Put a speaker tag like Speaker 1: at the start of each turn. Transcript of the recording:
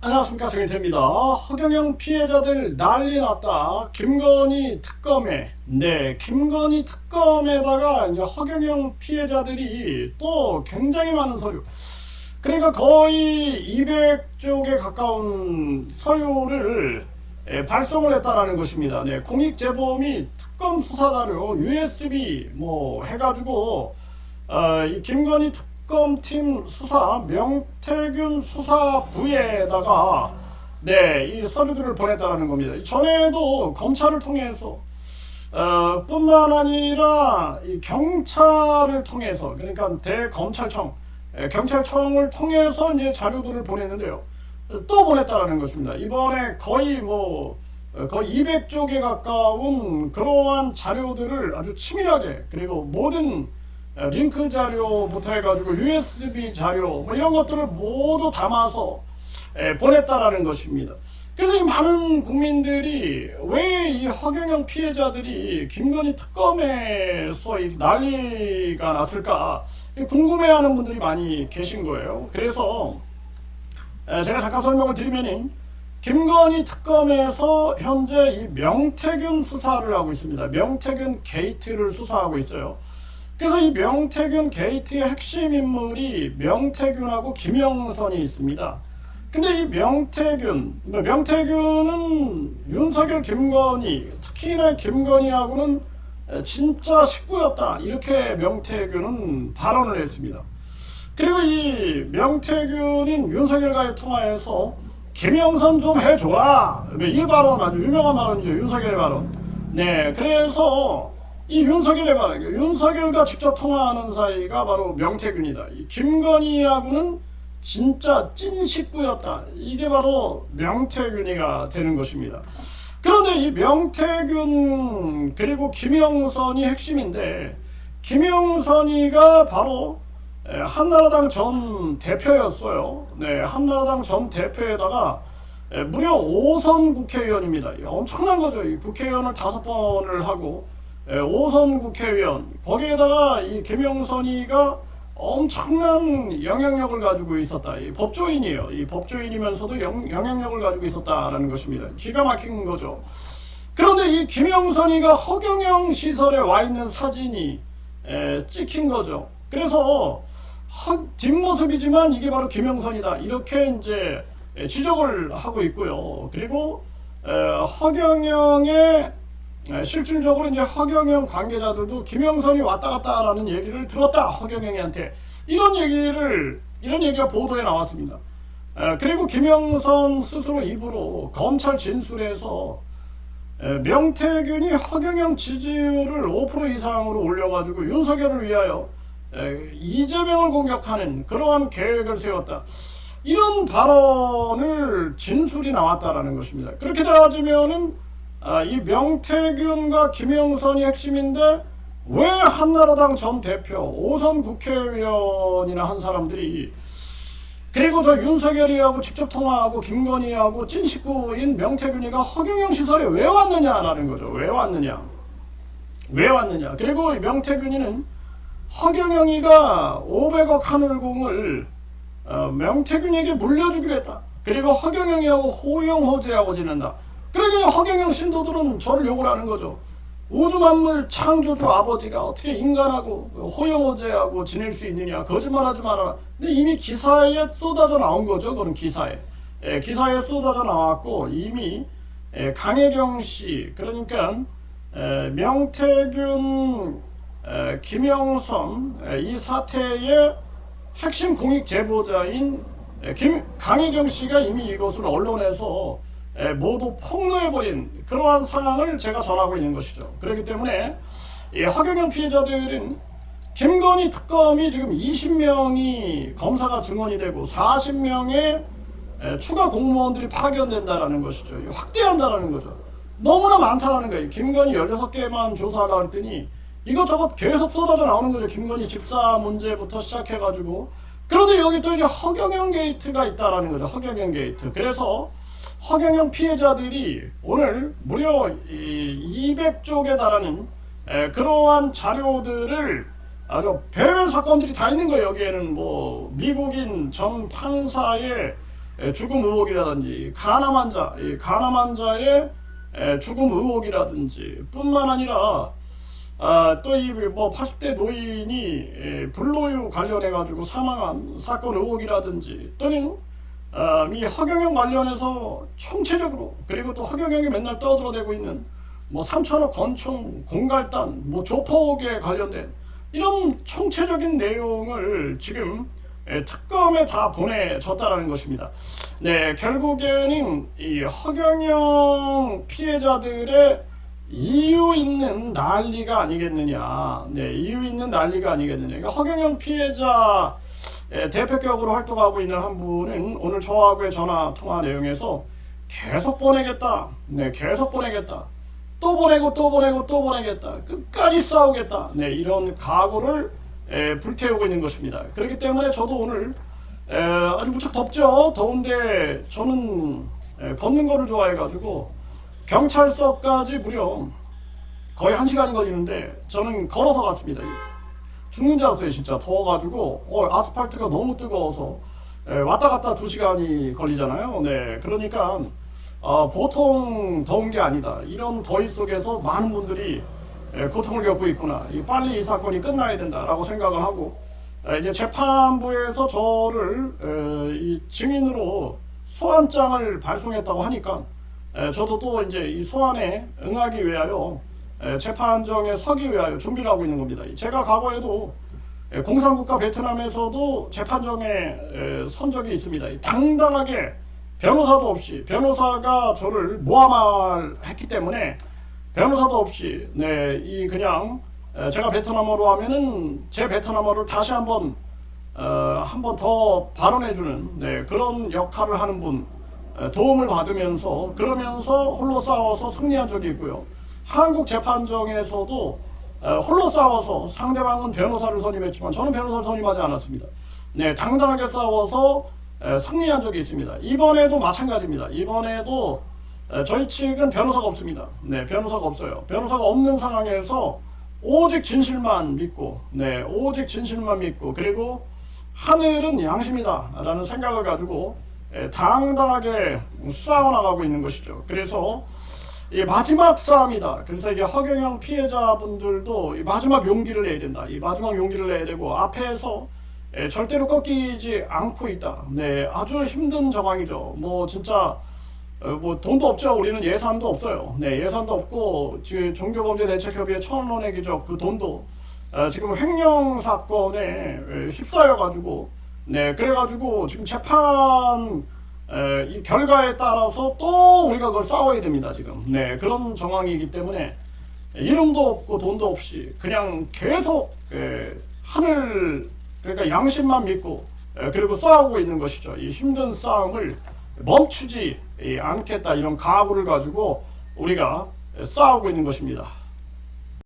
Speaker 1: 안녕하십니까 정인태입니다. 허경영 피해자들 난리 났다. 김건희 특검에 네 김건희 특검에다가 이제 허경영 피해자들이 또 굉장히 많은 서류 그러니까 거의 200쪽에 가까운 서류를 예, 발송을 했다라는 것입니다. 네, 공익제보 및 특검 수사 자료 USB 뭐 해가지고 어, 이 김건희 특 검팀 수사 명태균 수사부에다가 네, 이 서류들을 보냈다라는 겁니다. 전에도 검찰을 통해서 어, 뿐만 아니라 이 경찰을 통해서 그러니까 대검찰청 에, 경찰청을 통해서 이제 자료들을 보냈는데요. 또 보냈다라는 것입니다. 이번에 거의 뭐 어, 거의 200쪽에 가까운 그러한 자료들을 아주 치밀하게 그리고 모든 어, 링크 자료부터 해가지고 USB 자료 뭐 이런 것들을 모두 담아서 에, 보냈다라는 것입니다. 그래서 이 많은 국민들이 왜 이 허경영 피해자들이 김건희 특검에서 이 난리가 났을까 궁금해하는 분들이 많이 계신 거예요. 그래서 에, 제가 잠깐 설명을 드리면은 김건희 특검에서 현재 이 명태균 수사를 하고 있습니다. 명태균 게이트를 수사하고 있어요. 그래서 이 명태균 게이트의 핵심 인물이 명태균하고 김영선이 있습니다. 근데 이 명태균, 명태균은 윤석열, 김건희, 특히나 김건희하고는 진짜 식구였다. 이렇게 명태균은 발언을 했습니다. 그리고 이 명태균인 윤석열과의 통화에서 김영선 좀 해줘라. 이 발언 아주 유명한 발언이죠. 윤석열의 발언. 네, 그래서 이 윤석열의 발언, 윤석열과 직접 통화하는 사이가 바로 명태균이다. 이 김건희하고는 진짜 찐 식구였다. 이게 바로 명태균이가 되는 것입니다. 그런데 이 명태균 그리고 김영선이 핵심인데 김영선이가 바로 에, 한나라당 전 대표였어요. 네, 한나라당 전 대표에다가 에, 무려 5선 국회의원입니다. 이 엄청난 거죠. 이 국회의원을 다섯 번을 하고 에, 5선 국회의원 거기에다가 이 김영선이가 엄청난 영향력을 가지고 있었다. 이 법조인이에요. 이 법조인이면서도 영, 영향력을 가지고 있었다라는 것입니다. 기가 막힌 거죠. 그런데 이 김영선이가 허경영 시설에 와 있는 사진이 에, 찍힌 거죠. 그래서 허, 뒷모습이지만 이게 바로 김영선이다. 이렇게 이제 에, 지적을 하고 있고요. 그리고 에, 허경영의 에, 실질적으로 이제 허경영 관계자들도 김영선이 왔다 갔다라는 얘기를 들었다. 허경영이한테 이런 얘기를 이런 얘기가 보도에 나왔습니다. 에, 그리고 김영선 스스로 입으로 검찰 진술에서 에, 명태균이 허경영 지지율을 5% 이상으로 올려가지고 윤석열을 위하여 에, 이재명을 공격하는 그러한 계획을 세웠다. 이런 발언을 진술이 나왔다라는 것입니다. 그렇게 따지면은 아, 이 명태균과 김영선이 핵심인데 왜 한나라당 전 대표, 오선 국회의원이나 한 사람들이 그리고 저 윤석열이하고 직접 통화하고 김건희하고 찐 식구인 명태균이가 허경영 시설에 왜 왔느냐라는 거죠. 왜 왔느냐? 왜 왔느냐? 그리고 이 명태균이는 허경영이가 500억 하늘공을 어, 명태균에게 물려주기로 했다. 그리고 허경영이하고 호영호제하고 지낸다. 그러니까 허경영 신도들은 저를 욕을 하는 거죠. 우주 만물 창조주 아버지가 어떻게 인간하고 호영호제하고 지낼 수 있느냐 거짓말하지 말아라. 근데 이미 기사에 쏟아져 나온 거죠. 그런 기사에 예, 기사에 쏟아져 나왔고 이미 예, 강혜경 씨 그러니까 에, 명태균, 에, 김영선 에, 이 사태의 핵심 공익 제보자인 에, 김, 강혜경 씨가 이미 이것을 언론에서 에, 모두 폭로해버린 그러한 상황을 제가 전하고 있는 것이죠. 그렇기 때문에 이 허경영 피해자들은 김건희 특검이 지금 20명이 검사가 증언이 되고 40명의 추가 공무원들이 파견된다라는 것이죠. 확대한다라는 거죠. 너무나 많다라는 거예요. 김건희 16개만 조사하라 그랬더니 이것저것 계속 쏟아져 나오는 거죠. 김건희 집사 문제부터 시작해가지고. 그런데 여기 또 이제 허경영 게이트가 있다라는 거죠. 허경영 게이트. 그래서 허경영 피해자들이 오늘 무려 200쪽에 달하는 에, 그러한 자료들을 아주 별별 사건들이 다 있는 거예요. 여기에는 뭐 미국인 전 판사의 에, 죽음 의혹이라든지 가남 환자, 이 가남 환자의 에, 죽음 의혹이라든지 뿐만 아니라 아, 또이뭐 80대 노인이 에, 불로유 관련해 가지고 사망한 사건 의혹이라든지 또는 아, 이 허경영 관련해서 총체적으로 그리고 또 허경영이 맨날 떠들어대고 있는 뭐 3천억 건총 공갈단 뭐 조폭에 관련된 이런 총체적인 내용을 지금 에, 특검에 다 보내졌다라는 것입니다. 네, 결국에는 이 허경영 피해자들의 이유 있는 난리가 아니겠느냐. 네, 이유 있는 난리가 아니겠느냐. 그러니까 허경영 피해자 에, 대표 격으로 활동하고 있는 한 분은 오늘 저하고의 전화 통화 내용에서 계속 보내겠다. 네, 계속 보내겠다. 또 보내고 또 보내고 또 보내겠다. 끝까지 싸우겠다. 네, 이런 각오를 에, 불태우고 있는 것입니다. 그렇기 때문에 저도 오늘 에, 아주 무척 덥죠. 더운데 저는 에, 걷는 거를 좋아해가지고 경찰서까지 무려 거의 한 시간이 걸리는데 저는 걸어서 갔습니다. 죽는 줄 알았어요, 진짜 더워가지고 어, 아스팔트가 너무 뜨거워서 에, 왔다 갔다 두 시간이 걸리잖아요. 네, 그러니까 어, 보통 더운 게 아니다. 이런 더위 속에서 많은 분들이 에, 고통을 겪고 있구나. 이 빨리 이 사건이 끝나야 된다라고 생각을 하고 에, 이제 재판부에서 저를 에, 이 증인으로 소환장을 발송했다고 하니까 에, 저도 또 이제 이 소환에 응하기 위하여 에, 재판정에 서기 위하여 준비를 하고 있는 겁니다. 제가 과거에도 에, 공산국가 베트남에서도 재판정에 에, 선 적이 있습니다. 당당하게 변호사도 없이 변호사가 저를 모함했기 때문에 변호사도 없이 네 이 그냥 에, 제가 베트남어로 하면은 제 베트남어를 다시 한번 어, 한번 더 발언해주는 네, 그런 역할을 하는 분 에, 도움을 받으면서 그러면서 홀로 싸워서 승리한 적이 있고요. 한국 재판정에서도 에, 홀로 싸워서 상대방은 변호사를 선임했지만 저는 변호사를 선임하지 않았습니다. 네, 당당하게 싸워서 에, 승리한 적이 있습니다. 이번에도 마찬가지입니다. 이번에도 에, 저희 측은 변호사가 없습니다. 네, 변호사가 없어요. 변호사가 없는 상황에서 오직 진실만 믿고, 네, 오직 진실만 믿고, 그리고 하늘은 양심이다라는 생각을 가지고 에, 당당하게 싸워나가고 있는 것이죠. 그래서 이 마지막 싸움이다. 그래서 이제 허경영 피해자분들도 이 마지막 용기를 내야 된다. 이 마지막 용기를 내야 되고 앞에서 에, 절대로 꺾이지 않고 있다. 네, 아주 힘든 정황이죠. 뭐 진짜 어, 뭐 돈도 없죠. 우리는 예산도 없어요. 네, 예산도 없고 지금 종교범죄대책협의회 천 원의 기적 그 돈도 어, 지금 횡령 사건에 에, 휩싸여 가지고 네, 그래 가지고 지금 재판 에, 이 결과에 따라서 또 우리가 그걸 싸워야 됩니다. 지금 네, 그런 정황이기 때문에 이름도 없고 돈도 없이 그냥 계속 에, 하늘 그러니까 양심만 믿고 에, 그리고 싸우고 있는 것이죠. 이 힘든 싸움을 멈추지 예, 않겠다 이런 각오를 가지고 우리가 싸우고 있는 것입니다.